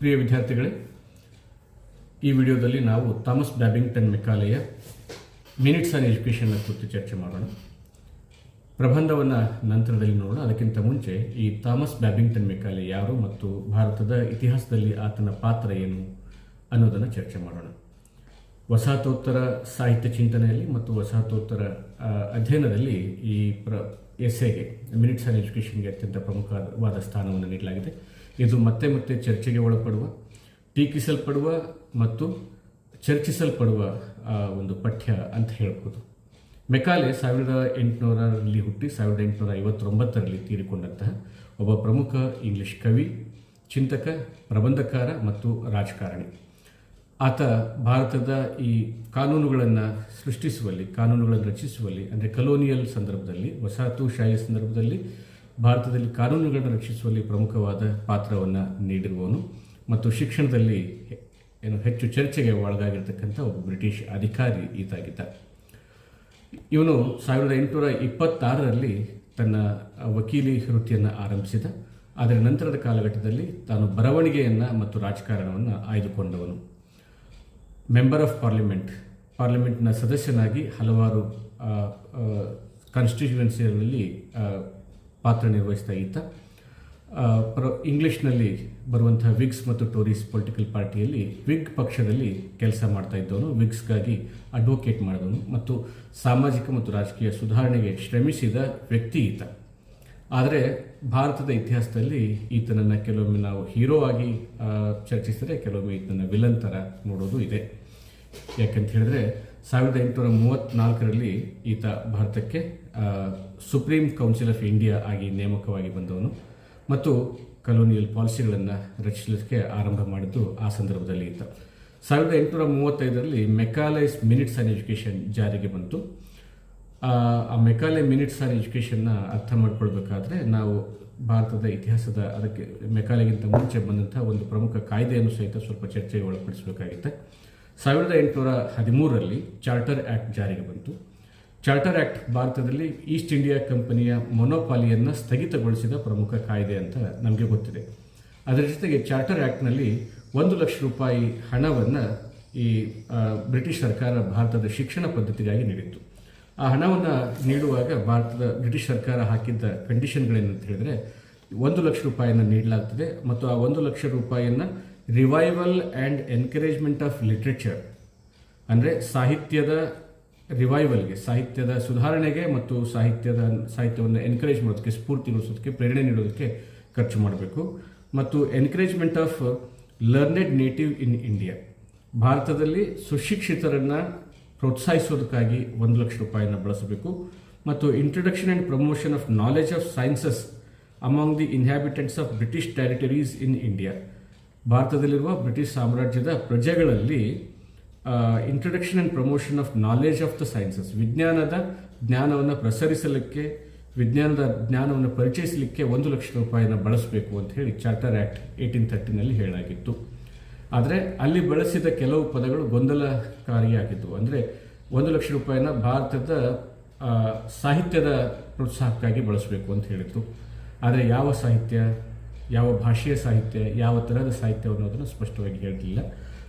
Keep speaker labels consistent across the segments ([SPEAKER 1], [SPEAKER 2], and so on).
[SPEAKER 1] ಪ್ರಿಯ ವಿದ್ಯಾರ್ಥಿಗಳೇ, ಈ ವಿಡಿಯೋದಲ್ಲಿ ನಾವು ಥಾಮಸ್ ಬ್ಯಾಬಿಂಗ್ಟನ್ ಮೆಕಾಲೆಯ ಮಿನಿಟ್ಸ್ ಆನ್ ಎಜುಕೇಷನ್ನ ಕುರಿತು ಚರ್ಚೆ ಮಾಡೋಣ. ಪ್ರಬಂಧವನ್ನು ನಂತರದಲ್ಲಿ ನೋಡೋಣ. ಅದಕ್ಕಿಂತ ಮುಂಚೆ ಈ ಥಾಮಸ್ ಬ್ಯಾಬಿಂಗ್ಟನ್ ಮೆಕಾಲೆ ಯಾರು ಮತ್ತು ಭಾರತದ ಇತಿಹಾಸದಲ್ಲಿ ಆತನ ಪಾತ್ರ ಏನು ಅನ್ನೋದನ್ನು ಚರ್ಚೆ ಮಾಡೋಣ. ವಸಾಹತೋತ್ತರ ಸಾಹಿತ್ಯ ಚಿಂತನೆಯಲ್ಲಿ ಮತ್ತು ವಸಾಹತೋತ್ತರ ಅಧ್ಯಯನದಲ್ಲಿ ಈ ಪ್ರ ಎಸ್ಸೆಗೆ ಮಿನಿಟ್ಸ್ ಆನ್ ಎಜುಕೇಷನ್ಗೆ ಅತ್ಯಂತ ಪ್ರಮುಖವಾದ ಸ್ಥಾನವನ್ನು ನೀಡಲಾಗಿದೆ. ಇದು ಮತ್ತೆ ಮತ್ತೆ ಚರ್ಚೆಗೆ ಒಳಪಡುವ, ಟೀಕಿಸಲ್ಪಡುವ ಮತ್ತು ಚರ್ಚಿಸಲ್ಪಡುವ ಒಂದು ಪಠ್ಯ ಅಂತ ಹೇಳ್ಬೋದು. ಮೆಕಾಲೆ ಸಾವಿರದ ಎಂಟುನೂರರಲ್ಲಿ ಹುಟ್ಟಿ ಸಾವಿರದ ಎಂಟುನೂರ ಐವತ್ತೊಂಬತ್ತರಲ್ಲಿ ತೀರಿಕೊಂಡಂತಹ ಒಬ್ಬ ಪ್ರಮುಖ ಇಂಗ್ಲಿಷ್ ಕವಿ, ಚಿಂತಕ, ಪ್ರಬಂಧಕಾರ ಮತ್ತು ರಾಜಕಾರಣಿ. ಆತ ಭಾರತದ ಈ ಕಾನೂನುಗಳನ್ನು ಸೃಷ್ಟಿಸುವಲ್ಲಿ, ಕಾನೂನುಗಳನ್ನು ರಚಿಸುವಲ್ಲಿ, ಅಂದರೆ ಕಲೋನಿಯಲ್ ಸಂದರ್ಭದಲ್ಲಿ, ವಸಾಹತುಶಾಹಿ ಸಂದರ್ಭದಲ್ಲಿ ಭಾರತದಲ್ಲಿ ಕಾನೂನುಗಳನ್ನು ರಕ್ಷಿಸುವಲ್ಲಿ ಪ್ರಮುಖವಾದ ಪಾತ್ರವನ್ನು ನೀಡಿರುವವನು ಮತ್ತು ಶಿಕ್ಷಣದಲ್ಲಿ ಏನು ಹೆಚ್ಚು ಚರ್ಚೆಗೆ ಒಳಗಾಗಿರ್ತಕ್ಕಂಥ ಒಬ್ಬ ಬ್ರಿಟಿಷ್ ಅಧಿಕಾರಿ ಈತಾಗಿದ್ದ. ಇವನು ಸಾವಿರದ ಎಂಟುನೂರ ಇಪ್ಪತ್ತಾರರಲ್ಲಿ ತನ್ನ ವಕೀಲಿ ವೃತ್ತಿಯನ್ನು ಆರಂಭಿಸಿದ. ಆದರೆ ನಂತರದ ಕಾಲಘಟ್ಟದಲ್ಲಿ ತಾನು ಬರವಣಿಗೆಯನ್ನು ಮತ್ತು ರಾಜಕಾರಣವನ್ನು ಆಯ್ದುಕೊಂಡವನು. ಮೆಂಬರ್ ಆಫ್ ಪಾರ್ಲಿಮೆಂಟ್ ಪಾರ್ಲಿಮೆಂಟ್ನ ಸದಸ್ಯನಾಗಿ ಹಲವಾರು ಕಾನ್ಸ್ಟಿಟ್ಯೂಯೆನ್ಸಿಗಳಲ್ಲಿ ಪಾತ್ರ ನಿರ್ವಹಿಸ್ತಾ ಈತ ಪ್ರ, ಇಂಗ್ಲಿಷ್ನಲ್ಲಿ ಬರುವಂತಹ ವಿಗ್ಸ್ ಮತ್ತು ಟೋರಿಸ್ ಪೊಲಿಟಿಕಲ್ ಪಾರ್ಟಿಯಲ್ಲಿ ವಿಗ್ ಪಕ್ಷದಲ್ಲಿ ಕೆಲಸ ಮಾಡ್ತಾ ಇದ್ದವನು. ವಿಗ್ಸ್ಗಾಗಿ ಅಡ್ವೊಕೇಟ್ ಮಾಡಿದವನು ಮತ್ತು ಸಾಮಾಜಿಕ ಮತ್ತು ರಾಜಕೀಯ ಸುಧಾರಣೆಗೆ ಶ್ರಮಿಸಿದ ವ್ಯಕ್ತಿ ಈತ. ಆದರೆ ಭಾರತದ ಇತಿಹಾಸದಲ್ಲಿ ಈತನನ್ನು ಕೆಲವೊಮ್ಮೆ ನಾವು ಹೀರೋ ಆಗಿ ಚರ್ಚಿಸಿದರೆ ಕೆಲವೊಮ್ಮೆ ಈತನ ವಿಲನ್ ಥರ ನೋಡೋದು ಇದೆ. ಯಾಕಂತ ಹೇಳಿದ್ರೆ ಸಾವಿರದ ಎಂಟುನೂರ ಮೂವತ್ತ್ನಾಲ್ಕರಲ್ಲಿ ಈತ ಭಾರತಕ್ಕೆ ಸುಪ್ರೀಂ ಕೌನ್ಸಿಲ್ ಆಫ್ ಇಂಡಿಯಾ ಆಗಿ ನೇಮಕವಾಗಿ ಬಂದವನು ಮತ್ತು ಕಲೋನಿಯಲ್ ಪಾಲಿಸಿಗಳನ್ನು ರಚಿಸಲಿಕ್ಕೆ ಆರಂಭ ಮಾಡಿದ್ದು ಆ ಸಂದರ್ಭದಲ್ಲಿ ಇತ್ತು. ಸಾವಿರದ ಎಂಟುನೂರ ಮೂವತ್ತೈದರಲ್ಲಿ ಮೆಕಾಲೈಸ್ ಮಿನಿಟ್ಸ್ ಆನ್ ಎಜುಕೇಷನ್ ಜಾರಿಗೆ ಬಂತು. ಆ ಮೆಕಾಲೆ ಮಿನಿಟ್ಸ್ ಆನ್ ಎಜುಕೇಷನ್ನ ಅರ್ಥ ಮಾಡ್ಕೊಳ್ಬೇಕಾದ್ರೆ ನಾವು ಭಾರತದ ಇತಿಹಾಸದ ಅದಕ್ಕೆ ಮೆಕಾಲೆಗಿಂತ ಮುಂಚೆ ಬಂದಂತಹ ಒಂದು ಪ್ರಮುಖ ಕಾಯ್ದೆಯನ್ನು ಸಹಿತ ಸ್ವಲ್ಪ ಚರ್ಚೆಗೆ ಒಳಪಡಿಸಬೇಕಾಗಿತ್ತೆ. ಸಾವಿರದ ಎಂಟುನೂರ ಹದಿಮೂರರಲ್ಲಿ ಚಾರ್ಟರ್ ಆ್ಯಕ್ಟ್ ಜಾರಿಗೆ ಬಂತು. ಚಾರ್ಟರ್ ಆ್ಯಕ್ಟ್ ಭಾರತದಲ್ಲಿ ಈಸ್ಟ್ ಇಂಡಿಯಾ ಕಂಪನಿಯ ಮೊನೋಪಾಲಿಯನ್ನು ಸ್ಥಗಿತಗೊಳಿಸಿದ ಪ್ರಮುಖ ಕಾಯ್ದೆ ಅಂತ ನಮಗೆ ಗೊತ್ತಿದೆ. ಅದರ ಜೊತೆಗೆ ಚಾರ್ಟರ್ ಆ್ಯಕ್ಟ್ನಲ್ಲಿ ಒಂದು ಲಕ್ಷ ರೂಪಾಯಿ ಹಣವನ್ನು ಈ ಬ್ರಿಟಿಷ್ ಸರ್ಕಾರ ಭಾರತದ ಶಿಕ್ಷಣ ಪದ್ಧತಿಗಾಗಿ ನೀಡಿತ್ತು. ಆ ಹಣವನ್ನು ನೀಡುವಾಗ ಭಾರತದ ಬ್ರಿಟಿಷ್ ಸರ್ಕಾರ ಹಾಕಿದ್ದ ಕಂಡೀಷನ್ಗಳೇನಂತ ಹೇಳಿದ್ರೆ, ಒಂದು ಲಕ್ಷ ರೂಪಾಯಿಯನ್ನು ನೀಡಲಾಗ್ತದೆ ಮತ್ತು ಆ ಒಂದು ಲಕ್ಷ ರೂಪಾಯಿಯನ್ನು revival and encouragement of literature, ಅಂದರೆ ಸಾಹಿತ್ಯದ ರಿವೈವಲ್ಗೆ ಸಾಹಿತ್ಯದ ಸುಧಾರಣೆಗೆ ಮತ್ತು ಸಾಹಿತ್ಯದ, ಸಾಹಿತ್ಯವನ್ನು ಎನ್ಕರೇಜ್ ಮಾಡೋದಕ್ಕೆ, ಸ್ಫೂರ್ತಿ ಸ್ಫೂರ್ತಿಗೊಳಿಸೋದಕ್ಕೆ ಪ್ರೇರಣೆ ನೀಡೋದಕ್ಕೆ ಖರ್ಚು ಮಾಡಬೇಕು. ಮತ್ತು encouragement of learned native in India ಭಾರತದಲ್ಲಿ ಸುಶಿಕ್ಷಿತರನ್ನು ಪ್ರೋತ್ಸಾಹಿಸೋದಕ್ಕಾಗಿ ಒಂದು ಲಕ್ಷ ರೂಪಾಯಿಯನ್ನು ಬಳಸಬೇಕು. ಮತ್ತು introduction and promotion of knowledge of sciences among the inhabitants of British territories in India ಭಾರತದಲ್ಲಿರುವ ಬ್ರಿಟಿಷ್ ಸಾಮ್ರಾಜ್ಯದ ಪ್ರಜೆಗಳಲ್ಲಿ introduction and promotion of knowledge of the sciences ವಿಜ್ಞಾನದ ಜ್ಞಾನವನ್ನು ಪ್ರಸರಿಸಲಿಕ್ಕೆ, ವಿಜ್ಞಾನದ ಜ್ಞಾನವನ್ನು ಪರಿಚಯಿಸಲಿಕ್ಕೆ ಒಂದು ಲಕ್ಷ ರೂಪಾಯಿನ ಬಳಸಬೇಕು ಅಂತ ಹೇಳಿ ಚಾರ್ಟರ್ ಆ್ಯಕ್ಟ್ ಏಯ್ಟೀನ್ ಥರ್ಟಿನಲ್ಲಿ ಹೇಳಾಗಿತ್ತು. ಆದರೆ ಅಲ್ಲಿ ಬಳಸಿದ ಕೆಲವು ಪದಗಳು ಗೊಂದಲಕಾರಿಯಾಗಿದ್ದವು ಅಂದರೆ ಒಂದು ಲಕ್ಷ ರೂಪಾಯಿನ ಭಾರತದ ಸಾಹಿತ್ಯದ ಪ್ರೋತ್ಸಾಹಕ್ಕಾಗಿ ಬಳಸಬೇಕು ಅಂತ ಹೇಳಿತ್ತು ಆದರೆ ಯಾವ ಸಾಹಿತ್ಯ, ಯಾವ ಭಾಷೆಯ ಸಾಹಿತ್ಯ, ಯಾವ ತರಹದ ಸಾಹಿತ್ಯ ಅನ್ನೋದನ್ನು ಸ್ಪಷ್ಟವಾಗಿ ಹೇಳಲಿಲ್ಲ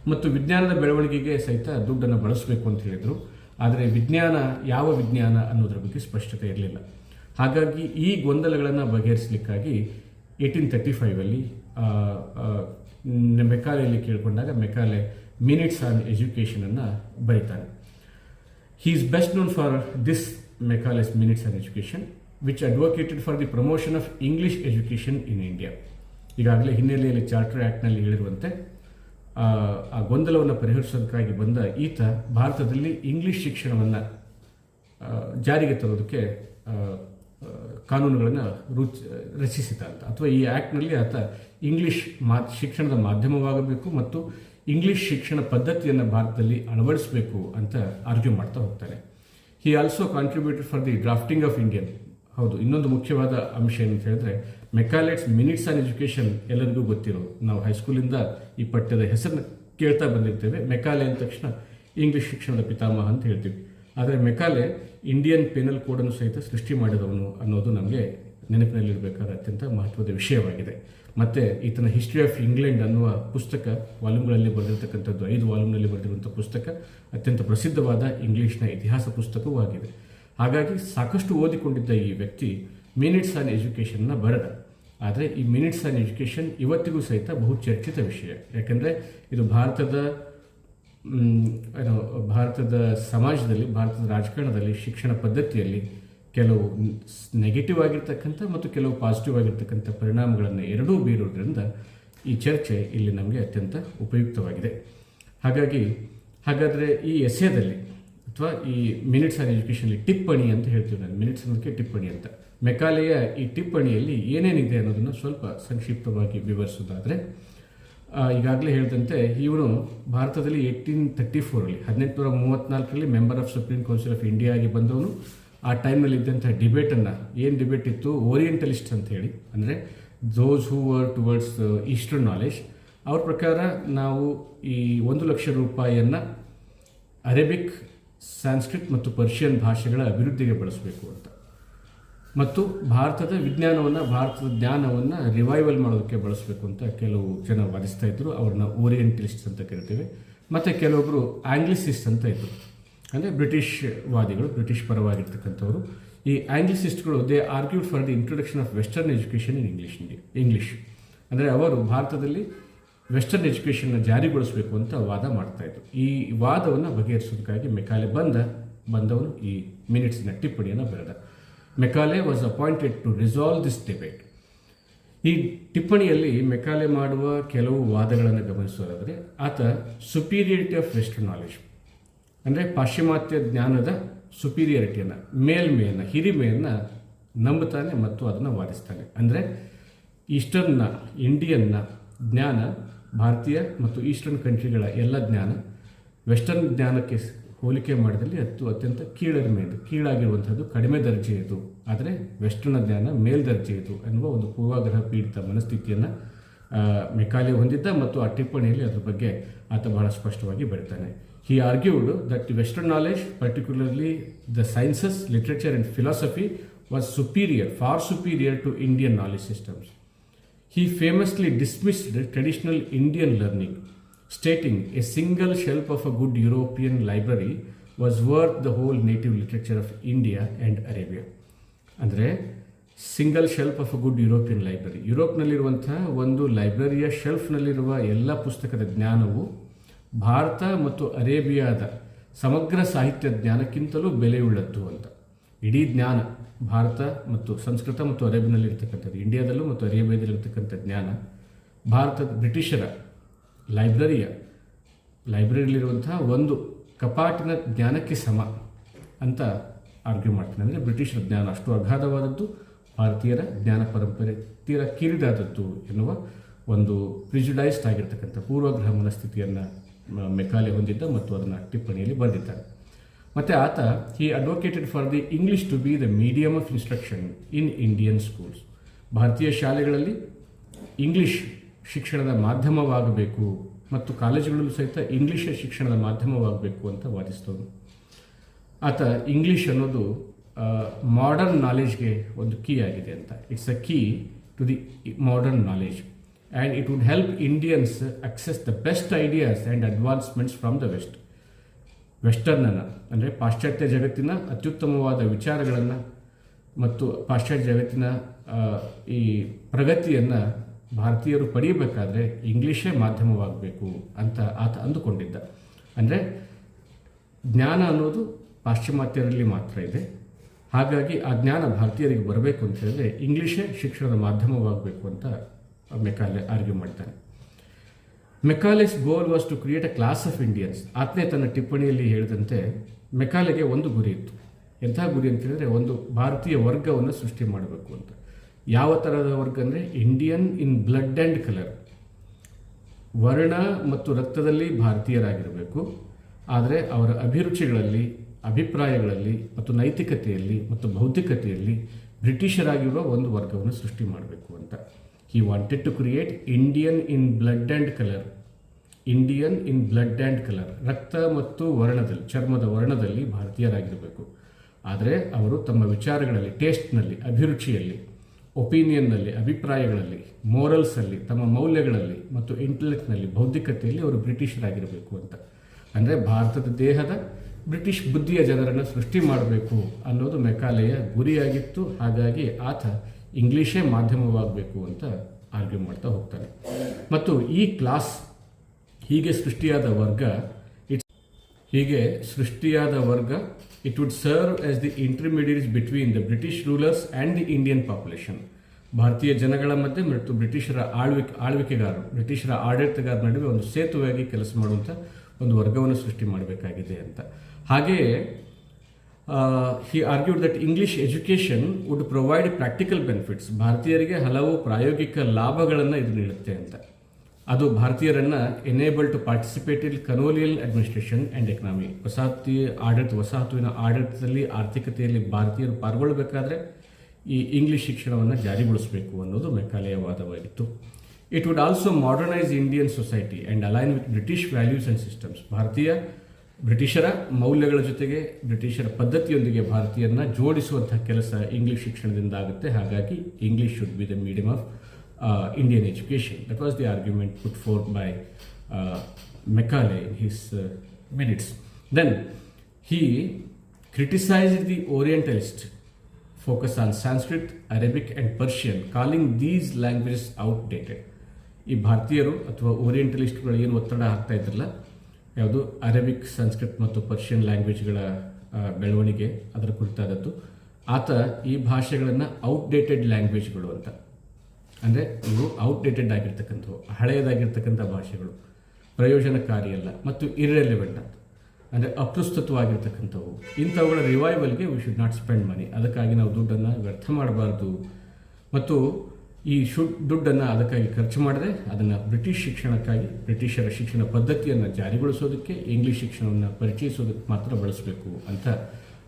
[SPEAKER 1] ಮತ್ತು ವಿಜ್ಞಾನದ ಬೆಳವಣಿಗೆಗೆ ಸಹಿತ ದುಡ್ಡನ್ನು ಬಳಸಬೇಕು ಅಂತ ಹೇಳಿದರು. ಆದರೆ ವಿಜ್ಞಾನ ಯಾವ ವಿಜ್ಞಾನ ಅನ್ನೋದ್ರ ಬಗ್ಗೆ ಸ್ಪಷ್ಟತೆ ಇರಲಿಲ್ಲ. ಹಾಗಾಗಿ ಈ ಗೊಂದಲಗಳನ್ನು ಬಗೆಹರಿಸಲಿಕ್ಕಾಗಿ ಏಯ್ಟೀನ್ ತರ್ಟಿ ಫೈವಲ್ಲಿ ಮೆಕಾಲೆಯಲ್ಲಿ ಕೇಳಿಕೊಂಡಾಗ ಮೆಕಾಲೆ ಮಿನಿಟ್ಸ್ ಆನ್ ಎಜುಕೇಷನನ್ನು ಬರೀತಾನೆ. He is best known for this Macaulay's minutes on education which advocated for the promotion of English education in India ಈಗಾಗಲೇ ಹಿನ್ನೆಲೆಯಲ್ಲಿ ಚಾರ್ಟರ್ ಆ್ಯಕ್ಟ್ನಲ್ಲಿ ಹೇಳಿರುವಂತೆ ಆ, ಗೊಂದಲವನ್ನು ಪರಿಹರಿಸೋದಕ್ಕಾಗಿ ಬಂದ ಈತ ಭಾರತದಲ್ಲಿ ಇಂಗ್ಲಿಷ್ ಶಿಕ್ಷಣವನ್ನು ಜಾರಿಗೆ ತರೋದಕ್ಕೆ ಕಾನೂನುಗಳನ್ನು ರುಚ ರಚಿಸಿದ ಅಂತ ಅಥವಾ ಈ ಆ್ಯಕ್ಟ್ನಲ್ಲಿ ಆತ ಇಂಗ್ಲಿಷ್ ಮಾ ಶಿಕ್ಷಣದ ಮಾಧ್ಯಮವಾಗಬೇಕು ಮತ್ತು ಇಂಗ್ಲಿಷ್ ಶಿಕ್ಷಣ ಪದ್ಧತಿಯನ್ನು ಭಾರತದಲ್ಲಿ ಅಳವಡಿಸಬೇಕು ಅಂತ ಆರ್ಗ್ಯೂ ಮಾಡ್ತಾ ಹೋಗ್ತಾನೆ. He also contributed for the drafting of Indian ಹೌದು, ಇನ್ನೊಂದು ಮುಖ್ಯವಾದ ಅಂಶ ಏನಂತ ಹೇಳಿದ್ರೆ ಮೆಕಾಲೆಟ್ಸ್ ಮಿನಿಟ್ಸ್ ಆನ್ ಎಜುಕೇಶನ್ ಎಲ್ಲರಿಗೂ ಗೊತ್ತಿರೋ ನಾವು ಹೈಸ್ಕೂಲಿಂದ ಈ ಪಠ್ಯದ ಹೆಸರನ್ನ ಕೇಳ್ತಾ ಬಂದಿರ್ತೇವೆ. ಮೆಕಾಲೆ ಅಂದ ತಕ್ಷಣ ಇಂಗ್ಲಿಷ್ ಶಿಕ್ಷಣದ ಪಿತಾಮಹ ಅಂತ ಹೇಳ್ತೀವಿ. ಆದರೆ ಮೆಕಾಲೆ ಇಂಡಿಯನ್ ಪೆನಲ್ ಕೋಡನ್ನು ಸಹಿತ ಸೃಷ್ಟಿ ಮಾಡಿದವನು ಅನ್ನೋದು ನಮಗೆ ನೆನಪಿನಲ್ಲಿರಬೇಕಾದ ಅತ್ಯಂತ ಮಹತ್ವದ ವಿಷಯವಾಗಿದೆ. ಮತ್ತು ಈತನ ಹಿಸ್ಟ್ರಿ ಆಫ್ ಇಂಗ್ಲೆಂಡ್ ಅನ್ನುವ ಪುಸ್ತಕ ವಾಲ್ಯೂಮ್ಗಳಲ್ಲಿ ಬರೆದಿರ್ತಕ್ಕಂಥದ್ದು, ಐದು ವಾಲ್ಯೂಮ್ನಲ್ಲಿ ಬರೆದಿರುವಂಥ ಪುಸ್ತಕ, ಅತ್ಯಂತ ಪ್ರಸಿದ್ಧವಾದ ಇಂಗ್ಲಿಷ್ನ ಇತಿಹಾಸ ಪುಸ್ತಕವೂ ಆಗಿದೆ. ಹಾಗಾಗಿ ಸಾಕಷ್ಟು ಓದಿಕೊಂಡಿದ್ದ ಈ ವ್ಯಕ್ತಿ ಮಿನಿಟ್ಸ್ ಆನ್ ಎಜುಕೇಷನ್ನ ಬರೆದ ಆದರೆ ಈ ಮಿನಿಟ್ಸ್ ಆನ್ ಎಜುಕೇಷನ್ ಇವತ್ತಿಗೂ ಸಹಿತ ಬಹು ಚರ್ಚಿತ ವಿಷಯ. ಯಾಕೆಂದರೆ ಇದು ಭಾರತದ ಏನು, ಭಾರತದ ಸಮಾಜದಲ್ಲಿ, ಭಾರತದ ರಾಜಕಾರಣದಲ್ಲಿ, ಶಿಕ್ಷಣ ಪದ್ಧತಿಯಲ್ಲಿ ಕೆಲವು ನೆಗೆಟಿವ್ ಆಗಿರ್ತಕ್ಕಂಥ ಮತ್ತು ಕೆಲವು ಪಾಸಿಟಿವ್ ಆಗಿರ್ತಕ್ಕಂಥ ಪರಿಣಾಮಗಳನ್ನು ಎರಡೂ ಬೀರೋದ್ರಿಂದ ಈ ಚರ್ಚೆ ಇಲ್ಲಿ ನಮಗೆ ಅತ್ಯಂತ ಉಪಯುಕ್ತವಾಗಿದೆ. ಹಾಗಾಗಿ, ಹಾಗಾದರೆ ಈ ಎಸೆದಲ್ಲಿ ಅಥವಾ ಈ ಮಿನಿಟ್ಸ್ ಆನ್ ಎಜುಕೇಷನಲ್ಲಿ ಟಿಪ್ಪಣಿ ಅಂತ ಹೇಳ್ತೀವಿ ನಾನು. ಮಿನಿಟ್ಸ್ ಅನ್ನೋದಕ್ಕೆ ಟಿಪ್ಪಣಿ ಅಂತ. ಮೆಕಾಲೆಯ ಈ ಟಿಪ್ಪಣಿಯಲ್ಲಿ ಏನೇನಿದೆ ಅನ್ನೋದನ್ನು ಸ್ವಲ್ಪ ಸಂಕ್ಷಿಪ್ತವಾಗಿ ವಿವರಿಸೋದಾದರೆ ಈಗಾಗಲೇ ಹೇಳಿದಂತೆ ಇವನು ಭಾರತದಲ್ಲಿ ಏಯ್ಟೀನ್ ತರ್ಟಿ ಫೋರಲ್ಲಿ, ಹದಿನೆಂಟುನೂರ ಮೂವತ್ತ್ನಾಲ್ಕರಲ್ಲಿ member of supreme council of India ಆಗಿ ಬಂದವನು. ಆ ಟೈಮ್ನಲ್ಲಿ ಇದ್ದಂಥ ಡಿಬೇಟನ್ನು ಏನು ಡಿಬೇಟ್ ಇತ್ತು? ಓರಿಯೆಂಟಲಿಸ್ಟ್ ಅಂತ ಹೇಳಿ. ಅಂದರೆ those who were towards eastern knowledge ಅವ್ರ ಪ್ರಕಾರ ನಾವು ಈ ಒಂದು ಲಕ್ಷ ರೂಪಾಯಿಯನ್ನು ಅರೇಬಿಕ್ ಸಾಂಸ್ಕ್ರಿಟ್ ಮತ್ತು ಪರ್ಷಿಯನ್ ಭಾಷೆಗಳ ಅಭಿವೃದ್ಧಿಗೆ ಬಳಸಬೇಕು ಅಂತ. ಮತ್ತು ಭಾರತದ ವಿಜ್ಞಾನವನ್ನು, ಭಾರತದ ಜ್ಞಾನವನ್ನು ರಿವೈವಲ್ ಮಾಡೋದಕ್ಕೆ ಬಳಸಬೇಕು ಅಂತ ಕೆಲವು ಜನ ವಾದಿಸ್ತಾ ಇದ್ದರು ಅವ್ರನ್ನ ಓರಿಯೆಂಟಲಿಸ್ಟ್ ಅಂತ ಕರಿತೇವೆ. ಮತ್ತು ಕೆಲವೊಬ್ಬರು ಆಂಗ್ಲಿಸಿಸ್ಟ್ ಅಂತ ಇದ್ದರು ಅಂದರೆ ಬ್ರಿಟಿಷ್ ವಾದಿಗಳು, ಬ್ರಿಟಿಷ್ ಪರವಾಗಿರ್ತಕ್ಕಂಥವರು. ಈ ಆಂಗ್ಲಿಸಿಸ್ಟ್ಗಳು they argued for the introduction of western education in English English ಅಂದರೆ ಅವರು ಭಾರತದಲ್ಲಿ ವೆಸ್ಟರ್ನ್ ಎಜುಕೇಷನ್ನ ಜಾರಿಗೊಳಿಸಬೇಕು ಅಂತ ವಾದ ಮಾಡ್ತಾ ಇದ್ರು. ಈ ವಾದವನ್ನು ಬಗೆಹರಿಸೋದಕ್ಕಾಗಿ ಮೆಕಾಲೆ ಬಂದ, ಬಂದವನು ಈ ಮಿನಿಟ್ಸ್ನ ಟಿಪ್ಪಣಿಯನ್ನು ಬರೆದ. Macaulay was appointed to resolve this debate ಈ ಟಿಪ್ಪಣಿಯಲ್ಲಿ ಮೆಕಾಲೆ ಮಾಡುವ ಕೆಲವು ವಾದಗಳನ್ನು ಗಮನಿಸೋದಾದರೆ, ಆತ ಸುಪೀರಿಯರಿಟಿ ಆಫ್ ವೆಸ್ಟರ್ನ್ ನಾಲೆಜ್ ಅಂದರೆ ಪಾಶ್ಚಿಮಾತ್ಯ ಜ್ಞಾನದ ಸುಪೀರಿಯರಿಟಿಯನ್ನು ಮೇಲ್ಮೆಯನ್ನು, ಹಿರಿಮೆಯನ್ನು ನಂಬುತ್ತಾನೆ ಮತ್ತು ಅದನ್ನು ವಾದಿಸ್ತಾನೆ. ಅಂದರೆ ಈಸ್ಟರ್ನ್ನ, ಇಂಡಿಯನ್ನ ಜ್ಞಾನ ಭಾರತೀಯ ಮತ್ತು ಈಸ್ಟರ್ನ್ ಕಂಟ್ರಿಗಳ ಎಲ್ಲ ಜ್ಞಾನ, ವೆಸ್ಟರ್ನ್ ಜ್ಞಾನಕ್ಕೆ ಹೋಲಿಕೆ ಮಾಡಿದಲ್ಲಿ ಅದು ಅತ್ಯಂತ ಕೀಳರಿಮೆಯದು ಕೀಳಾಗಿರುವಂಥದ್ದು ಕಡಿಮೆ ದರ್ಜೆಯದು ಆದರೆ ವೆಸ್ಟರ್ನ್ ಜ್ಞಾನ ಮೇಲ್ದರ್ಜೆಯದು ಎನ್ನುವ ಒಂದು ಪೂರ್ವಾಗ್ರಹ ಪೀಡಿತ ಮನಸ್ಥಿತಿಯನ್ನು ಮೆಕಾಲೆ ಹೊಂದಿದ್ದ ಮತ್ತು ಆ ಟಿಪ್ಪಣಿಯಲ್ಲಿ ಅದ್ರ ಬಗ್ಗೆ ಆತ ಬಹಳ ಸ್ಪಷ್ಟವಾಗಿ ಬೆಳಿತಾನೆ. He argued that western knowledge particularly the sciences literature and philosophy was superior for superior to Indian knowledge systems He famously dismissed traditional Indian learning, stating a single shelf of a good European library was worth the whole native literature of India and Arabia. ಅಂದರೆ single shelf of a good European library ಯುರೋಪ್ನಲ್ಲಿರುವಂಥ ಒಂದು ಲೈಬ್ರರಿಯ ಶೆಲ್ಫ್ನಲ್ಲಿರುವ ಎಲ್ಲ ಪುಸ್ತಕದ ಜ್ಞಾನವು ಭಾರತ ಮತ್ತು ಅರೇಬಿಯಾದ ಸಮಗ್ರ ಸಾಹಿತ್ಯ ಜ್ಞಾನಕ್ಕಿಂತಲೂ ಬೆಲೆಯುಳ್ಳದ್ದು ಅಂತ ಇಡೀ ಜ್ಞಾನ ಭಾರತ ಮತ್ತು ಸಂಸ್ಕೃತ ಮತ್ತು ಅರೇಬಿಯನ್ನಲ್ಲಿರ್ತಕ್ಕಂಥದ್ದು ಇಂಡಿಯಾದಲ್ಲೂ ಮತ್ತು ಅರೇಬಿಯಾದಲ್ಲಿರ್ತಕ್ಕಂಥ ಜ್ಞಾನ. ಭಾರತದ ಬ್ರಿಟಿಷರ ಲೈಬ್ರರಿಯ, ಲೈಬ್ರರಿಯಲ್ಲಿರುವಂತಹ ಒಂದು ಕಪಾಟಿನ ಜ್ಞಾನಕ್ಕೆ ಸಮ ಅಂತ ಆರ್ಗ್ಯೂ ಮಾಡ್ತೀನಿ. ಅಂದರೆ ಬ್ರಿಟಿಷರ ಜ್ಞಾನ ಅಷ್ಟು ಅಗಾಧವಾದದ್ದು, ಭಾರತೀಯರ ಜ್ಞಾನ ಪರಂಪರೆ ತೀರ ಕಿರಿದಾದದ್ದು ಎನ್ನುವ ಒಂದು ಪ್ರಿಜುಡೈಸ್ಡ್ ಆಗಿರ್ತಕ್ಕಂಥ ಪೂರ್ವಗ್ರಹ ಮನಸ್ಥಿತಿಯನ್ನು ಮೆಕಾಲೆ ಹೊಂದಿದ್ದ ಮತ್ತು ಅದನ್ನು ಟಿಪ್ಪಣಿಯಲ್ಲಿ ಬರೆದಿದ್ದಾರೆ ಮತ್ತು ಆತ he advocated for the English to be the medium of instruction in Indian schools ಭಾರತೀಯ ಶಾಲೆಗಳಲ್ಲಿ ಇಂಗ್ಲಿಷ್ ಶಿಕ್ಷಣದ ಮಾಧ್ಯಮವಾಗಬೇಕು ಮತ್ತು ಕಾಲೇಜುಗಳಲ್ಲೂ ಸಹಿತ ಇಂಗ್ಲಿಷ್ ಶಿಕ್ಷಣದ ಮಾಧ್ಯಮವಾಗಬೇಕು ಅಂತ ವಾದಿಸ್ತವನು ಆತ ಇಂಗ್ಲಿಷ್ ಅನ್ನೋದು ಮಾಡರ್ನ್ ನಾಲೆಜ್ಗೆ ಒಂದು ಕೀ ಆಗಿದೆ ಅಂತ. It's a key to the modern knowledge and it would help Indians access the best ideas and advancements from the west ವೆಸ್ಟರ್ನನ್ನು ಅಂದರೆ ಪಾಶ್ಚಾತ್ಯ ಜಗತ್ತಿನ ಅತ್ಯುತ್ತಮವಾದ ವಿಚಾರಗಳನ್ನು ಮತ್ತು ಪಾಶ್ಚಾತ್ಯ ಜಗತ್ತಿನ ಈ ಪ್ರಗತಿಯನ್ನು ಭಾರತೀಯರು ಪಡೆಯಬೇಕಾದ್ರೆ ಇಂಗ್ಲೀಷೇ ಮಾಧ್ಯಮವಾಗಬೇಕು ಅಂತ ಆತ ಅಂದುಕೊಂಡಿದ್ದ. ಅಂದರೆ ಜ್ಞಾನ ಅನ್ನೋದು ಪಾಶ್ಚಿಮಾತ್ಯರಲ್ಲಿ ಮಾತ್ರ ಇದೆ. ಹಾಗಾಗಿ ಆ ಜ್ಞಾನ ಭಾರತೀಯರಿಗೆ ಬರಬೇಕು ಅಂತ ಹೇಳಿದ್ರೆ ಇಂಗ್ಲೀಷೇ ಶಿಕ್ಷಣದ ಮಾಧ್ಯಮವಾಗಬೇಕು ಅಂತ ಮೆಕಾಲೆ ಆರ್ಗ್ಯೂ ಮಾಡ್ತಾನೆ. Macaulay's goal was to create a class of Indians. ಆತನೇ ತನ್ನ ಟಿಪ್ಪಣಿಯಲ್ಲಿ ಹೇಳಿದಂತೆ ಮೆಕಾಲೆಗೆ ಒಂದು ಗುರಿ ಇತ್ತು. ಎಂಥ ಗುರಿ ಅಂತ ಹೇಳಿದ್ರೆ ಒಂದು ಭಾರತೀಯ ವರ್ಗವನ್ನು ಸೃಷ್ಟಿ ಮಾಡಬೇಕು ಅಂತ. ಯಾವ ಥರದ ವರ್ಗ ಅಂದರೆ? Indian in blood and colour. ವರ್ಣ ಮತ್ತು ರಕ್ತದಲ್ಲಿ ಭಾರತೀಯರಾಗಿರಬೇಕು. ಆದರೆ ಅವರ ಅಭಿರುಚಿಗಳಲ್ಲಿ, ಅಭಿಪ್ರಾಯಗಳಲ್ಲಿ ಮತ್ತು ನೈತಿಕತೆಯಲ್ಲಿ ಮತ್ತು ಭೌತಿಕತೆಯಲ್ಲಿ ಬ್ರಿಟಿಷರಾಗಿರುವ ಒಂದು ವರ್ಗವನ್ನು ಸೃಷ್ಟಿ ಮಾಡಬೇಕು ಅಂತ. He wanted to create Indian in blood and colour Indian in blood and colour ರಕ್ತ ಮತ್ತು ವರ್ಣದಲ್ಲಿ, ಚರ್ಮದ ವರ್ಣದಲ್ಲಿ ಭಾರತೀಯರಾಗಿರಬೇಕು. ಆದರೆ ಅವರು ತಮ್ಮ ವಿಚಾರಗಳಲ್ಲಿ ಟೇಸ್ಟ್ನಲ್ಲಿ ಅಭಿರುಚಿಯಲ್ಲಿ ಒಪಿನಿಯನ್ನಲ್ಲಿ ಅಭಿಪ್ರಾಯಗಳಲ್ಲಿ ಮೋರಲ್ಸಲ್ಲಿ ತಮ್ಮ ಮೌಲ್ಯಗಳಲ್ಲಿ ಮತ್ತು ಇಂಟೆಲೆಕ್ಟ್ನಲ್ಲಿ ಬೌದ್ಧಿಕತೆಯಲ್ಲಿ ಅವರು ಬ್ರಿಟಿಷರಾಗಿರಬೇಕು ಅಂತ. ಅಂದರೆ ಭಾರತದ ದೇಹದ ಬ್ರಿಟಿಷ್ ಬುದ್ಧಿಯ ಜನರನ್ನು ಸೃಷ್ಟಿ ಮಾಡಬೇಕು ಅನ್ನೋದು ಮೆಕಾಲೆಯ ಗುರಿಯಾಗಿತ್ತು. ಹಾಗಾಗಿ ಆತ ಇಂಗ್ಲೀಷೇ ಮಾಧ್ಯಮವಾಗಬೇಕು ಅಂತ ಆರ್ಗ್ಯೂ ಮಾಡ್ತಾ ಹೋಗ್ತಾರೆ ಮತ್ತು ಈ ಕ್ಲಾಸ್ ಹೀಗೆ ಸೃಷ್ಟಿಯಾದ ವರ್ಗ ಇಟ್ಸ್ ಹೀಗೆ ಸೃಷ್ಟಿಯಾದ ವರ್ಗ it would serve as the intermediates between the British rulers and the Indian population ಭಾರತೀಯ ಜನಗಳ ಮಧ್ಯೆ ಮತ್ತು ಬ್ರಿಟಿಷರ ಆಳ್ವಿಕೆ, ಆಳ್ವಿಕೆಗಾರರು, ಬ್ರಿಟಿಷರ ಆಡಳಿತಗಾರರ ನಡುವೆ ಒಂದು ಸೇತುವೆಯಾಗಿ ಕೆಲಸ ಮಾಡುವಂಥ ಒಂದು ವರ್ಗವನ್ನು ಸೃಷ್ಟಿ ಮಾಡಬೇಕಾಗಿದೆ ಅಂತ. ಹಾಗೆಯೇ he argued that English education would provide practical benefits ಭಾರತೀಯರಿಗೆ ಹಲವು ಪ್ರಾಯೋಗಿಕ ಲಾಭಗಳನ್ನು ಇದು ನೀಡುತ್ತೆ ಅಂತ. ಅದು ಭಾರತೀಯರನ್ನು enable to participate in colonial administration and economy ವಸಾಹತಿ, ಆಡಳಿತ, ವಸಾಹತುವಿನ ಆಡಳಿತದಲ್ಲಿ ಆರ್ಥಿಕತೆಯಲ್ಲಿ ಭಾರತೀಯರು ಪಾಲ್ಗೊಳ್ಳಬೇಕಾದ್ರೆ ಈ ಇಂಗ್ಲಿಷ್ ಶಿಕ್ಷಣವನ್ನು ಜಾರಿಗೊಳಿಸಬೇಕು ಅನ್ನೋದು ಮೆಕಾಲೆಯ ವಾದವಾಗಿತ್ತು it would also modernise Indian society and align with British values and systems ಭಾರತೀಯ ಬ್ರಿಟಿಷರ ಮೌಲ್ಯಗಳ ಜೊತೆಗೆ ಬ್ರಿಟಿಷರ ಪದ್ಧತಿಯೊಂದಿಗೆ ಭಾರತೀಯರನ್ನ ಜೋಡಿಸುವಂತಹ ಕೆಲಸ ಇಂಗ್ಲಿಷ್ ಶಿಕ್ಷಣದಿಂದ ಆಗುತ್ತೆ. ಹಾಗಾಗಿ English should be the medium of Indian education that was the argument put forth by Macaulay in his minutes then he the the focus on on Arabic Arabic, Persian calling these these outdated ಈ ಭಾರತೀಯರು ಅಥವಾ ಓರಿಯೆಂಟಲಿಸ್ಟ್ಗಳು ಏನು ಒತ್ತಡ ಹಾಕ್ತಾ ಇದ್ರಲ್ಲ ಯಾವುದು Arabic, Sanskrit ಮತ್ತು Persian ಲ್ಯಾಂಗ್ವೇಜ್ಗಳ ಬೆಳವಣಿಗೆ ಅದರ ಕುರಿತಾದದ್ದು. ಆತ ಈ ಭಾಷೆಗಳನ್ನು ಔಟ್ಡೇಟೆಡ್ ಲ್ಯಾಂಗ್ವೇಜ್ಗಳು ಅಂತ. ಅಂದರೆ ಇವು ಔಟ್ಡೇಟೆಡ್ ಆಗಿರ್ತಕ್ಕಂಥವು, ಹಳೆಯದಾಗಿರ್ತಕ್ಕಂಥ ಭಾಷೆಗಳು. ಪ್ರಯೋಜನಕಾರಿ ಅಲ್ಲ ಮತ್ತು ಇರ್ರೆಲಿವೆಂಟ್ ಅಂತ. ಅಂದರೆ ಅಪ್ರಸ್ತುತವಾಗಿರ್ತಕ್ಕಂಥವು. ಇಂಥವುಗಳ ರಿವೈವಲ್ಗೆ we should not spend money ಅದಕ್ಕಾಗಿ ನಾವು ದುಡ್ಡನ್ನು ವ್ಯರ್ಥ ಮಾಡಬಾರ್ದು. ಮತ್ತು ಈ ಶು, ದುಡ್ಡನ್ನು ಅದಕ್ಕಾಗಿ ಖರ್ಚು ಮಾಡದೆ. ಅದನ್ನು ಬ್ರಿಟಿಷ್ ಶಿಕ್ಷಣಕ್ಕಾಗಿ, ಬ್ರಿಟಿಷರ ಶಿಕ್ಷಣ ಪದ್ಧತಿಯನ್ನು ಜಾರಿಗೊಳಿಸೋದಕ್ಕೆ ಇಂಗ್ಲೀಷ್ ಶಿಕ್ಷಣವನ್ನು ಪರಿಚಯಿಸೋದಕ್ಕೆ ಮಾತ್ರ ಬಳಸಬೇಕು ಅಂತ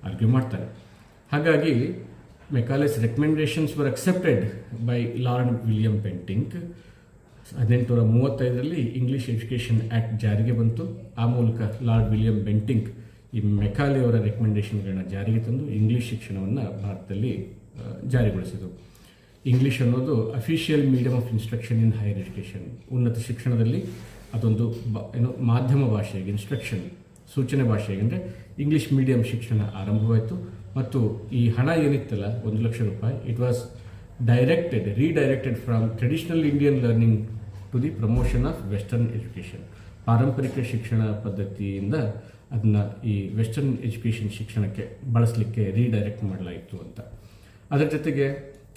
[SPEAKER 1] ಆರ್ಗ್ಯೂ ಮಾಡ್ತಾರೆ. ಹಾಗಾಗಿ, Macaulay's recommendations were accepted by Lord William Bentinck ಹದಿನೆಂಟುನೂರ ಮೂವತ್ತೈದರಲ್ಲಿ ಇಂಗ್ಲೀಷ್ ಎಜುಕೇಷನ್ ಆ್ಯಕ್ಟ್ ಜಾರಿಗೆ ಬಂತು. ಆ ಮೂಲಕ ಲಾರ್ಡ್ ವಿಲಿಯಂ ಬೆಂಟಿಂಗ್ ಈ ಮೆಕಾಲೆ ಅವರ ರೆಕಮೆಂಡೇಶನ್ಗಳನ್ನ ಜಾರಿಗೆ ತಂದು ಇಂಗ್ಲಿಷ್ ಶಿಕ್ಷಣವನ್ನು ಭಾರತದಲ್ಲಿ ಜಾರಿಗೊಳಿಸಿದರು. ಇಂಗ್ಲಿಷ್ ಅನ್ನೋದು official medium of instruction in higher education ಉನ್ನತ ಶಿಕ್ಷಣದಲ್ಲಿ ಅದೊಂದು ಬ, ಏನು, ಮಾಧ್ಯಮ ಭಾಷೆಯಾಗಿ ಇನ್ಸ್ಟ್ರಕ್ಷನ್ ಸೂಚನೆ ಭಾಷೆಯಾಗಿ. ಅಂದರೆ ಇಂಗ್ಲೀಷ್ ಮೀಡಿಯಂ ಶಿಕ್ಷಣ ಆರಂಭವಾಯಿತು. ಮತ್ತು ಈ ಹಣ ಏನಿತ್ತಲ್ಲ, ಒಂದು ಲಕ್ಷ ರೂಪಾಯಿ it was directed redirected from traditional Indian learning to the promotion of western education ಪಾರಂಪರಿಕ ಶಿಕ್ಷಣ ಪದ್ಧತಿಯಿಂದ ಅದನ್ನ ಈ ವೆಸ್ಟರ್ನ್ ಎಜುಕೇಷನ್ ಶಿಕ್ಷಣಕ್ಕೆ ಬಳಸಲಿಕ್ಕೆ ರೀಡೈರೆಕ್ಟ್ ಮಾಡಲಾಯಿತು ಅಂತ. ಅದರ ಜೊತೆಗೆ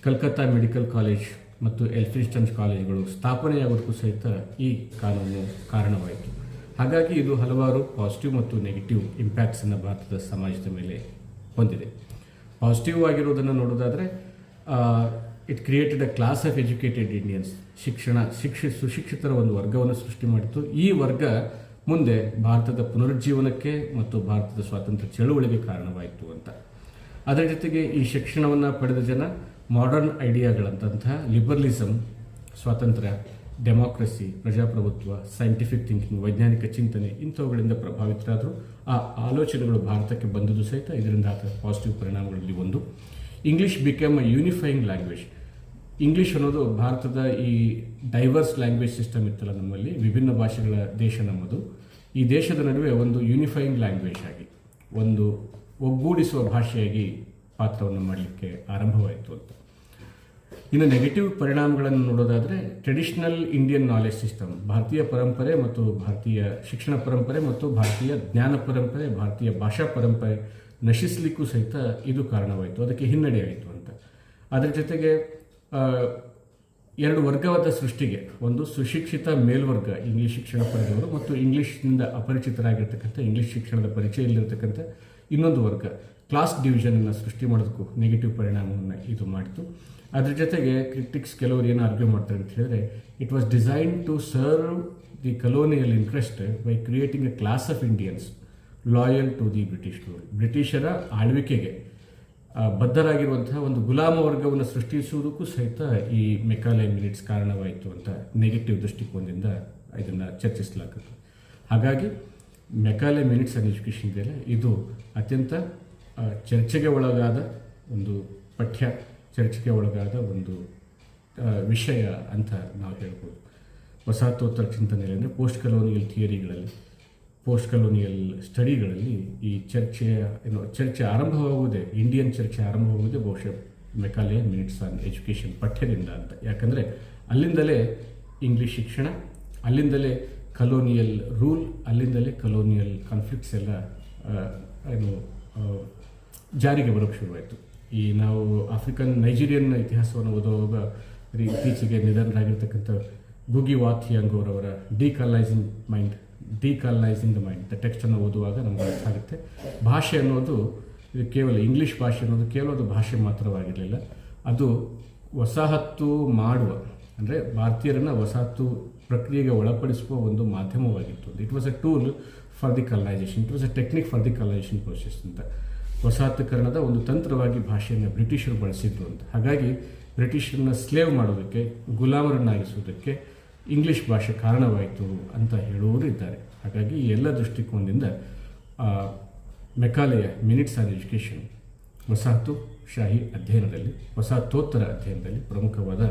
[SPEAKER 1] ಕಲ್ಕತ್ತಾ ಮೆಡಿಕಲ್ ಕಾಲೇಜ್ ಮತ್ತು ಎಲ್ಫಿನ್ಸ್ಟನ್ಸ್ ಕಾಲೇಜುಗಳು ಸ್ಥಾಪನೆಯಾಗೋದಕ್ಕೂ ಸಹಿತ ಈ ಕಾನೂನು ಕಾರಣವಾಯಿತು. ಹಾಗಾಗಿ ಇದು ಹಲವಾರು ಪಾಸಿಟಿವ್ ಮತ್ತು ನೆಗೆಟಿವ್ ಇಂಪ್ಯಾಕ್ಟ್ಸನ್ನು ಭಾರತದ ಸಮಾಜದ ಮೇಲೆ ಹೊಂದಿದೆ. ಪಾಸಿಟಿವ್ ಆಗಿರೋದನ್ನು ನೋಡೋದಾದರೆ it created a class of educated Indians ಶಿಕ್ಷಣ, ಶಿಕ್ಷ, ಸುಶಿಕ್ಷಿತರ ಒಂದು ವರ್ಗವನ್ನು ಸೃಷ್ಟಿ ಮಾಡಿತು ಈ ವರ್ಗ ಮುಂದೆ ಭಾರತದ ಪುನರುಜ್ಜೀವನಕ್ಕೆ ಮತ್ತು ಭಾರತದ ಸ್ವಾತಂತ್ರ್ಯ ಚಳುವಳಿಗೆ ಕಾರಣವಾಯಿತು ಅಂತ. ಅದರ ಜೊತೆಗೆ ಈ ಶಿಕ್ಷಣವನ್ನು ಪಡೆದ ಜನ ಮಾಡರ್ನ್ ಐಡಿಯಾಗಳಂತಹ ಲಿಬರಲಿಸಮ್ ಸ್ವಾತಂತ್ರ್ಯ ಡೆಮಾಕ್ರಸಿ ಪ್ರಜಾಪ್ರಭುತ್ವ ಸೈಂಟಿಫಿಕ್ ಥಿಂಕಿಂಗ್ ವೈಜ್ಞಾನಿಕ ಚಿಂತನೆ ಇಂಥವುಗಳಿಂದ ಪ್ರಭಾವಿತರಾದರು, ಆ ಆಲೋಚನೆಗಳು ಭಾರತಕ್ಕೆ ಬಂದದ್ದು ಸಹಿತ ಇದರಿಂದ ಆದ ಪಾಸಿಟಿವ್ ಪರಿಣಾಮಗಳಲ್ಲಿ ಒಂದು. English become a unifying language English ಅನ್ನೋದು ಭಾರತದ ಈ ಡೈವರ್ಸ್ ಲ್ಯಾಂಗ್ವೇಜ್ ಸಿಸ್ಟಮ್ ಇತ್ತಲ್ಲ ನಮ್ಮಲ್ಲಿ, ವಿಭಿನ್ನ ಭಾಷೆಗಳ ದೇಶ ನಮ್ಮದು. ಈ ದೇಶದ ನಡುವೆ ಒಂದು ಯೂನಿಫೈಯಿಂಗ್ ಲ್ಯಾಂಗ್ವೇಜ್ ಆಗಿ, ಒಂದು ಒಗ್ಗೂಡಿಸುವ ಭಾಷೆಯಾಗಿ ಪಾತ್ರವನ್ನು ಮಾಡಲಿಕ್ಕೆ ಆರಂಭವಾಯಿತು ಅಂತ. ಇನ್ನು ನೆಗೆಟಿವ್ ಪರಿಣಾಮಗಳನ್ನು ನೋಡೋದಾದರೆ ಟ್ರೆಡಿಷನಲ್ ಇಂಡಿಯನ್ ನಾಲೆಜ್ ಸಿಸ್ಟಮ್ ಭಾರತೀಯ ಪರಂಪರೆ ಮತ್ತು ಭಾರತೀಯ ಶಿಕ್ಷಣ ಪರಂಪರೆ ಮತ್ತು ಭಾರತೀಯ ಜ್ಞಾನ ಪರಂಪರೆ, ಭಾರತೀಯ ಭಾಷಾ ಪರಂಪರೆ ನಶಿಸಲಿಕ್ಕೂ ಸಹಿತ ಇದು ಕಾರಣವಾಯಿತು, ಅದಕ್ಕೆ ಹಿನ್ನಡೆ ಆಯಿತು ಅಂತ. ಅದರ ಜೊತೆಗೆ ಎರಡು ವರ್ಗವಾದ ಸೃಷ್ಟಿಗೆ, ಒಂದು ಸುಶಿಕ್ಷಿತ ಮೇಲ್ವರ್ಗ ಇಂಗ್ಲಿಷ್ ಶಿಕ್ಷಣ ಪಡೆದವರು ಮತ್ತು ಇಂಗ್ಲೀಷ್ನಿಂದ ಅಪರಿಚಿತರಾಗಿರ್ತಕ್ಕಂಥ ಇಂಗ್ಲಿಷ್ ಶಿಕ್ಷಣದ ಪರಿಚಯ ಇಲ್ಲಿರ್ತಕ್ಕಂಥ ಇನ್ನೊಂದು ವರ್ಗ. ಕ್ಲಾಸ್ ಡಿವಿಷನನ್ನು ಸೃಷ್ಟಿ ಮಾಡೋದಕ್ಕೂ ನೆಗೆಟಿವ್ ಪರಿಣಾಮವನ್ನು ಇದು ಮಾಡಿತು. ಅದ್ರ ಜೊತೆಗೆ ಕ್ರಿಟಿಕ್ಸ್ ಕೆಲವರು ಏನು ಆರ್ಗ್ಯೂ ಮಾಡ್ತಾರೆ ಅಂತ ಹೇಳಿದ್ರೆ it was design to serve the colonial interest by creating a class of Indians loyal to the British rule ಬ್ರಿಟಿಷರ ಆಳ್ವಿಕೆಗೆ ಬದ್ಧರಾಗಿರುವಂತಹ ಒಂದು ಗುಲಾಮ ವರ್ಗವನ್ನು ಸೃಷ್ಟಿಸುವುದಕ್ಕೂ ಸಹಿತ ಈ ಮೆಕಾಲೆ ಮಿನಿಟ್ಸ್ ಕಾರಣವಾಯಿತು ಅಂತ ನೆಗೆಟಿವ್ ದೃಷ್ಟಿಕೋನದಿಂದ ಇದನ್ನು ಚರ್ಚಿಸಲಾಗುತ್ತೆ ಹಾಗಾಗಿ ಮೆಕಾಲೆ ಮಿನಿಟ್ಸ್ ಆ್ಯಂಡ್ ಎಜುಕೇಶನ್ ಇದು ಅತ್ಯಂತ ಚರ್ಚೆಗೆ ಒಳಗಾದ ಒಂದು ಪಠ್ಯ, ಚರ್ಚೆಗೆ ಒಳಗಾದ ಒಂದು ವಿಷಯ ಅಂತ ನಾವು ಹೇಳ್ಬೋದು. ವಸಾಹತೋತ್ತರ ಚಿಂತನೆಯಲ್ಲಿ ಅಂದರೆ ಪೋಸ್ಟ್ ಕಲೋನಿಯಲ್ ಥಿಯರಿಗಳಲ್ಲಿ ಪೋಸ್ಟ್ ಕಲೋನಿಯಲ್ ಸ್ಟಡಿಗಳಲ್ಲಿ ಈ ಚರ್ಚೆಯ, ಏನು, ಚರ್ಚೆ ಆರಂಭವಾಗುವುದೇ ಇಂಡಿಯನ್ ಚರ್ಚೆ ಆರಂಭವಾಗುವುದೇ ಬಹುಶಃ ಮೆಕಾಲೆ ಮಿನಿಟ್ಸ್ ಆನ್ ಎಜುಕೇಷನ್ ಪಠ್ಯದಿಂದ ಅಂತ. ಯಾಕಂದರೆ ಅಲ್ಲಿಂದಲೇ ಇಂಗ್ಲೀಷ್ ಶಿಕ್ಷಣ, ಅಲ್ಲಿಂದಲೇ ಕಲೋನಿಯಲ್ ರೂಲ್ ಅಲ್ಲಿಂದಲೇ ಕಲೋನಿಯಲ್ ಕಾನ್ಫ್ಲಿಕ್ಟ್ಸ್ ಎಲ್ಲ ಏನು ಜಾರಿಗೆ ಬರೋಕ್ಕೆ ಶುರುವಾಯಿತು. ಈ ನಾವು ಆಫ್ರಿಕನ್ ನೈಜೀರಿಯನ್ ಇತಿಹಾಸವನ್ನು ಓದುವಾಗ ಇತ್ತೀಚೆಗೆ ನಿಧನರಾಗಿರ್ತಕ್ಕಂಥ ಗುಗಿ ವಾಥಿಯಂಗ್ ಅವರವರ decolonising mind decolonising the mind the ಟೆಕ್ಸ್ಟನ್ನು ಓದುವಾಗ ನಮ್ಗೆ ಅರ್ಥ ಆಗುತ್ತೆ. ಭಾಷೆ ಅನ್ನೋದು ಕೇವಲ ಇಂಗ್ಲೀಷ್ ಭಾಷೆ ಅನ್ನೋದು ಕೇವಲ ಅದು ಭಾಷೆ ಮಾತ್ರವಾಗಿರಲಿಲ್ಲ. ಅದು ವಸಾಹತು ಮಾಡುವ, ಅಂದರೆ ಭಾರತೀಯರನ್ನು ವಸಾಹತು ಪ್ರಕ್ರಿಯೆಗೆ ಒಳಪಡಿಸುವ ಒಂದು ಮಾಧ್ಯಮವಾಗಿತ್ತು. It was a tool for the colonisation it was a technique for the colonisation process ಅಂತ. ವಸಾಹತುಕರಣದ ಒಂದು ತಂತ್ರವಾಗಿ ಭಾಷೆಯನ್ನು ಬ್ರಿಟಿಷರು ಬಳಸಿದ್ರು ಅಂತ. ಹಾಗಾಗಿ ಬ್ರಿಟಿಷರನ್ನ ಸ್ಲೇವ್ ಮಾಡೋದಕ್ಕೆ, ಗುಲಾಮರನ್ನಾಗಿಸುವುದಕ್ಕೆ ಇಂಗ್ಲೀಷ್ ಭಾಷೆ ಕಾರಣವಾಯಿತು ಅಂತ ಹೇಳುವವರು ಇದ್ದಾರೆ. ಹಾಗಾಗಿ ಈ ಎಲ್ಲ ದೃಷ್ಟಿಕೋನದಿಂದ ಮೆಕಾಲೆಯ ಮಿನಿಟ್ಸ್ ಆನ್ ಎಜುಕೇಷನ್ ವಸಾಹತು ಶಾಹಿ ಅಧ್ಯಯನದಲ್ಲಿ, ವಸಾಹತೋತ್ತರ ಅಧ್ಯಯನದಲ್ಲಿ ಪ್ರಮುಖವಾದ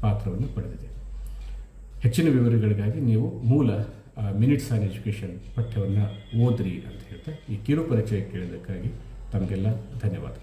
[SPEAKER 1] ಪಾತ್ರವನ್ನು ಪಡೆದಿದೆ. ಹೆಚ್ಚಿನ ವಿವರಗಳಿಗಾಗಿ ನೀವು ಮೂಲ ಮಿನಿಟ್ಸ್ ಆನ್ ಎಜುಕೇಷನ್ ಪಠ್ಯವನ್ನು ಓದ್ರಿ ಅಂತ ಹೇಳ್ತಾ ಈ ಕಿರು ಪರಿಚಯ ಕೇಳಿದ್ದಕ್ಕಾಗಿ ತಮಗೆಲ್ಲ ಧನ್ಯವಾದ